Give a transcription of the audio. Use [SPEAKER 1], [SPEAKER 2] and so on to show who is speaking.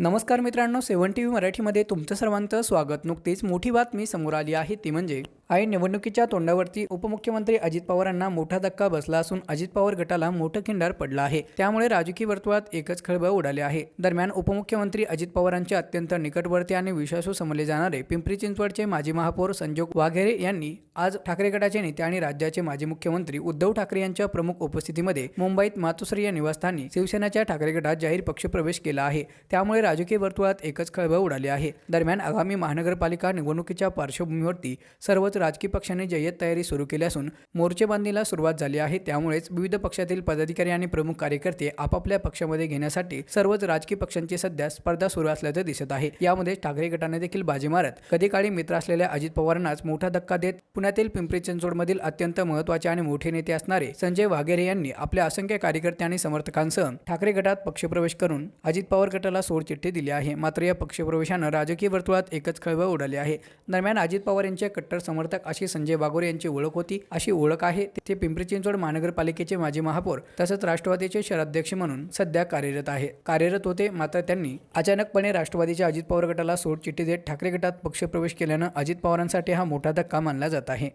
[SPEAKER 1] नमस्कार मित्रांनो सेवन T V मराठीमध्ये तुमचं सर्वांचं स्वागत. नुकतीच मोठी बातमी समोर आली आहे ती म्हणजे आई निवडणुकीच्या तोंडावरती उपमुख्यमंत्री अजित पवारांना मोठा धक्का बसला असून अजित पवार गटाला मोठं खिंडार पडलं आहे. त्यामुळे राजकीय वर्तुळात एकच खळबळ उडाली आहे. दरम्यान उपमुख्यमंत्री अजित पवारांचे अत्यंत निकटवर्ती आणि विश्वासू समजले जाणारे पिंपरी चिंचवडचे माजी महापौर संजोग वाघेरे यांनी आज ठाकरे गटाचे नेते आणि राज्याचे माजी मुख्यमंत्री उद्धव ठाकरे यांच्या प्रमुख उपस्थितीमध्ये मुंबईत मातोश्री या निवासस्थानी शिवसेनेच्या ठाकरे गटात जाहीर पक्षप्रवेश केला आहे. त्यामुळे राजकीय वर्तुळात एकच खळबळ उडाली आहे. दरम्यान आगामी महानगरपालिका निवडणुकीच्या पार्श्वभूमीवरती सर्वच राजकीय पक्षांनी जय्यत तयारी सुरू केली असून मोर्चेबांधणीला सुरुवात झाली आहे. त्यामुळेच विविध पक्षातील पदाधिकारी आणि प्रमुख कार्यकर्ते आपापल्या पक्षामध्ये घेण्यासाठी सर्वच राजकीय पक्षांची सध्या स्पर्धा सुरू असल्याचं दिसत आहे. यामध्ये ठाकरे गटाने देखील बाजी मारत कधी काळी मित्र असलेल्या अजित पवारांनाच मोठा धक्का देत पुण्यातील पिंपरी चिंचवडमधील अत्यंत महत्त्वाचे आणि मोठे नेते असणारे संजय वाघेरे यांनी आपल्या असंख्य कार्यकर्ते आणि समर्थकांसह ठाकरे गटात पक्षप्रवेश करून अजित पवार गटाला सोडचिठ्ठी दिली आहे. मात्र या पक्षप्रवेशानं राजकीय वर्तुळात एकच खळबळ उडाली आहे. दरम्यान अजित पवार यांचे कट्टर समर्थक अशी संजय बागोरे यांची ओळख होती. अशी ओळख आहे ते पिंपरी चिंचवड महानगरपालिकेचे माजी महापौर तसंच राष्ट्रवादीचे शहराध्यक्ष म्हणून सध्या कार्यरत आहे. कार्यरत होते मात्र त्यांनी अचानकपणे राष्ट्रवादीच्या अजित पवार गटाला सोडचिठ्ठी देत ठाकरे गटात पक्षप्रवेश केल्यानं अजित पवारांसाठी हा मोठा धक्का मानला जात आहे.